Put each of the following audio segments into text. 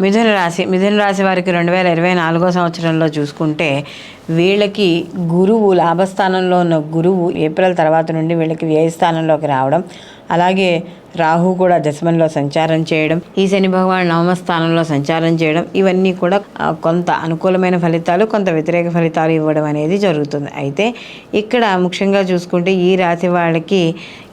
మిథున రాశి మిథున రాశి వారికి రెండు వేల ఇరవై నాలుగో సంవత్సరంలో చూసుకుంటే వీళ్ళకి గురువు లాభస్థానంలో ఉన్న గురువు ఏప్రిల్ తర్వాత నుండి వీళ్ళకి వ్యయస్థానంలోకి రావడం అలాగే రాహు కూడా దశమంలో సంచారం చేయడం ఈ శని భగవాన్ నవమ స్థానంలో సంచారం చేయడం ఇవన్నీ కూడా కొంత అనుకూలమైన ఫలితాలు కొంత వ్యతిరేక ఫలితాలు ఇవ్వడం అనేది జరుగుతుంది. అయితే ఇక్కడ ముఖ్యంగా చూసుకుంటే ఈ రాశి వాళ్ళకి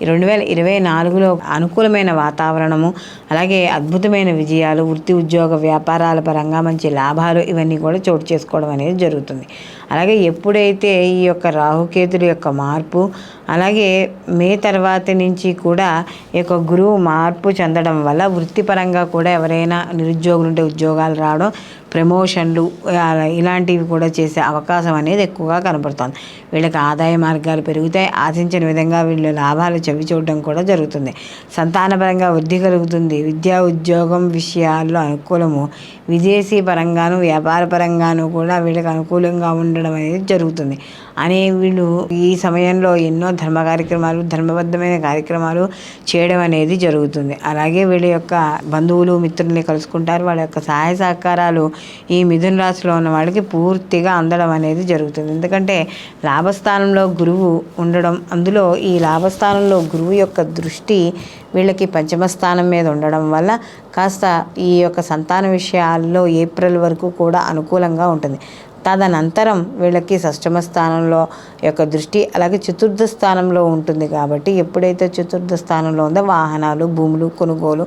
రెండు వేల ఇరవై నాలుగులో అనుకూలమైన వాతావరణము అలాగే అద్భుతమైన విజయాలు వృత్తి ఉద్యోగ వ్యాపారాల పరంగా మంచి లాభాలు ఇవన్నీ కూడా చోటు చేసుకోవడం అనేది జరుగుతుంది. అలాగే ఎప్పుడైతే ఈ యొక్క రాహుకేతుల యొక్క మార్పు అలాగే మే తర్వాత నుంచి కూడా ఈ యొక్క గురువు మార్పు చెందడం వల్ల వృత్తిపరంగా కూడా ఎవరైనా నిరుద్యోగులు ఉంటే ఉద్యోగాలు రావడం ప్రమోషన్లు అలా ఇలాంటివి కూడా చేసే అవకాశం అనేది ఎక్కువగా కనబడుతుంది. వీళ్ళకి ఆదాయ మార్గాలు పెరుగుతాయి. ఆశించిన విధంగా వీళ్ళు లాభాలు చవి చూడడం కూడా జరుగుతుంది. సంతానపరంగా వృద్ధి కలుగుతుంది. విద్యా ఉద్యోగం విషయాల్లో అనుకూలము. విదేశీ పరంగాను వ్యాపార పరంగాను కూడా వీళ్ళకి అనుకూలంగా ఉండడం అనేది జరుగుతుంది. అనే వీళ్ళు ఈ సమయంలో ఎన్నో ధర్మ కార్యక్రమాలు ధర్మబద్ధమైన కార్యక్రమాలు చేయడం అనేది అనేది జరుగుతుంది. అలాగే వీళ్ళ యొక్క బంధువులు మిత్రుల్ని కలుసుకుంటారు. వాళ్ళ యొక్క సహాయ సహకారాలు ఈ మిథున రాశిలో ఉన్న వాళ్ళకి పూర్తిగా అందడం అనేది జరుగుతుంది. ఎందుకంటే లాభస్థానంలో గురువు ఉండడం అందులో ఈ లాభస్థానంలో గురువు యొక్క దృష్టి వీళ్ళకి పంచమ స్థానం మీద ఉండడం వల్ల కాస్త ఈ యొక్క సంతాన విషయాల్లో ఏప్రిల్ వరకు కూడా అనుకూలంగా ఉంటుంది. తదనంతరం వీళ్ళకి షష్టమ స్థానంలో యొక్క దృష్టి అలాగే చతుర్థ స్థానంలో ఉంటుంది కాబట్టి ఎప్పుడైతే చతుర్థ స్థానంలో ఉందో వాహనాలు భూములు కొనుగోలు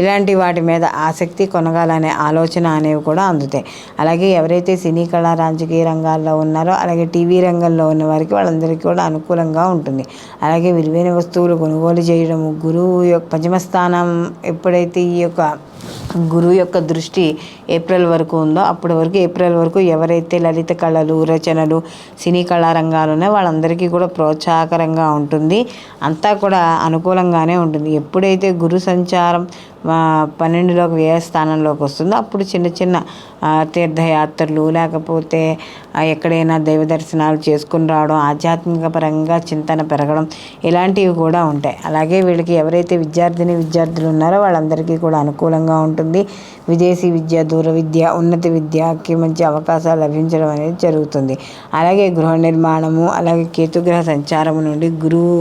ఇలాంటి వాటి మీద ఆసక్తి కొనగాలనే ఆలోచన అనేవి కూడా అందుతాయి. అలాగే ఎవరైతే సినీ కళా రాజకీయ రంగాల్లో ఉన్నారో అలాగే టీవీ రంగంలో ఉన్న వారికి వాళ్ళందరికీ కూడా అనుకూలంగా ఉంటుంది. అలాగే విలువైన వస్తువులు కొనుగోలు చేయడము గురువు యొక్క పంచమ స్థానం ఎప్పుడైతే ఈ యొక్క గురువు యొక్క దృష్టి ఏప్రిల్ వరకు ఉందో అప్పటి వరకు ఏప్రిల్ వరకు ఎవరైతే లలిత కళలు రచనలు సినీ కళారంగాలు ఉన్నాయో వాళ్ళందరికీ కూడా ప్రోత్సాహకరంగా ఉంటుంది. అంతా కూడా అనుకూలంగానే ఉంటుంది. ఎప్పుడైతే గురు సంచారం పన్నెండులోకి వ్యయ స్థానంలోకి వస్తుందో అప్పుడు చిన్న చిన్న తీర్థయాత్రలు లేకపోతే ఎక్కడైనా దైవ దర్శనాలు చేసుకుని రావడం ఆధ్యాత్మిక పరంగా చింతన పెరగడం ఇలాంటివి కూడా ఉంటాయి. అలాగే వీళ్ళకి ఎవరైతే విద్యార్థిని విద్యార్థులు ఉన్నారో వాళ్ళందరికీ కూడా అనుకూలంగా ఉంటుంది. విదేశీ విద్య దూర విద్య ఉన్నత విద్యకి మంచి అవకాశాలు లభించడం అనేది జరుగుతుంది. అలాగే గృహ నిర్మాణము అలాగే కేతుగ్రహ సంచారం నుండి గురువు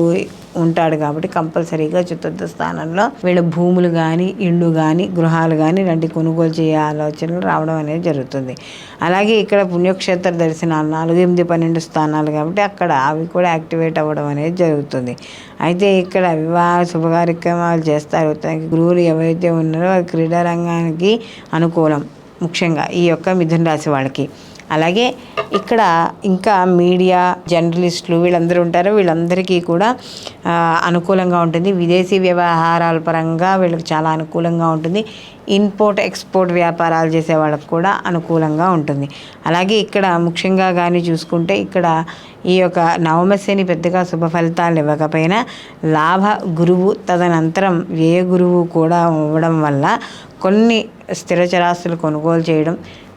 ఉంటాడు కాబట్టి కంపల్సరీగా చతుర్థ స్థానంలో వీళ్ళ భూములు కానీ ఇళ్ళు కానీ గృహాలు కానీ ఇలాంటి కొనుగోలు చేయ ఆలోచనలు రావడం అనేది జరుగుతుంది. అలాగే ఇక్కడ పుణ్యక్షేత్ర దర్శనాలు నాలుగు ఎనిమిది పన్నెండు స్థానాలు కాబట్టి అక్కడ అవి కూడా యాక్టివేట్ అవ్వడం అనేది జరుగుతుంది. అయితే ఇక్కడ వివాహ శుభ కార్యక్రమాలు చేస్తారు. తనకి గురువులు ఎవరైతే ఉన్నారో వారి క్రీడా రంగానికి అనుకూలం ముఖ్యంగా ఈ యొక్క మిథున రాశి వాళ్ళకి. అలాగే ఇక్కడ ఇంకా మీడియా జర్నలిస్టులు వీళ్ళందరూ ఉంటారు. వీళ్ళందరికీ కూడా అనుకూలంగా ఉంటుంది. విదేశీ వ్యవహారాల పరంగా వీళ్ళకి చాలా అనుకూలంగా ఉంటుంది. ఇంపోర్ట్ ఎక్స్పోర్ట్ వ్యాపారాలు చేసే వాళ్ళకి కూడా అనుకూలంగా ఉంటుంది. అలాగే ఇక్కడ ముఖ్యంగా కానీ చూసుకుంటే ఇక్కడ ఈ యొక్క నవమశని పెద్దగా శుభ ఫలితాలు ఇవ్వకపోయినా లాభ గురువు తదనంతరం వ్యయ గురువు కూడా ఇవ్వడం వల్ల కొన్ని స్థిర చరాస్తులు కొనుగోలు చేయడం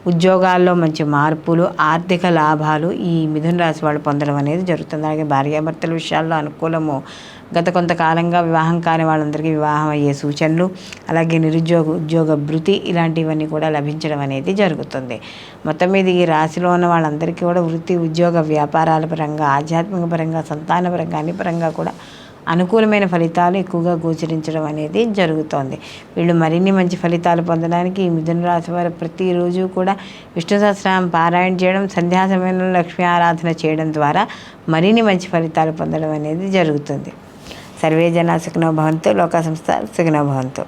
ఉద్యోగాల్లో మంచి మార్పులు ఆర్థిక లాభాలు ఈ మిథున రాశి వాళ్ళు పొందడం అనేది జరుగుతుంది. అలాగే భార్యాభర్తల విషయాల్లో అనుకూలము. గత కొంతకాలంగా వివాహం కాని వాళ్ళందరికీ వివాహం అయ్యే సూచనలు అలాగే నిరుద్యోగ ఉద్యోగ భృతి ఇలాంటివన్నీ కూడా లభించడం అనేది జరుగుతుంది. మొత్తం మీద ఈ రాశిలో ఉన్న వాళ్ళందరికీ కూడా వృత్తి ఉద్యోగ వ్యాపారాల పరంగా ఆధ్యాత్మిక పరంగా సంతాన పరంగా అన్ని పరంగా కూడా అనుకూలమైన ఫలితాలు ఎక్కువగా గోచరించడం అనేది జరుగుతోంది. వీళ్ళు మరిన్ని మంచి ఫలితాలు పొందడానికి ఈ మిథున రాశి వారు ప్రతిరోజు కూడా విష్ణు సహస్రనామం పారాయణ చేయడం సంధ్యా సమయంలో లక్ష్మీ ఆరాధన చేయడం ద్వారా మరిన్ని మంచి ఫలితాలు పొందడం అనేది జరుగుతుంది. సర్వే జన సుఖనో భవంతు లోకా సంస్థ సుఖనో భవంతు.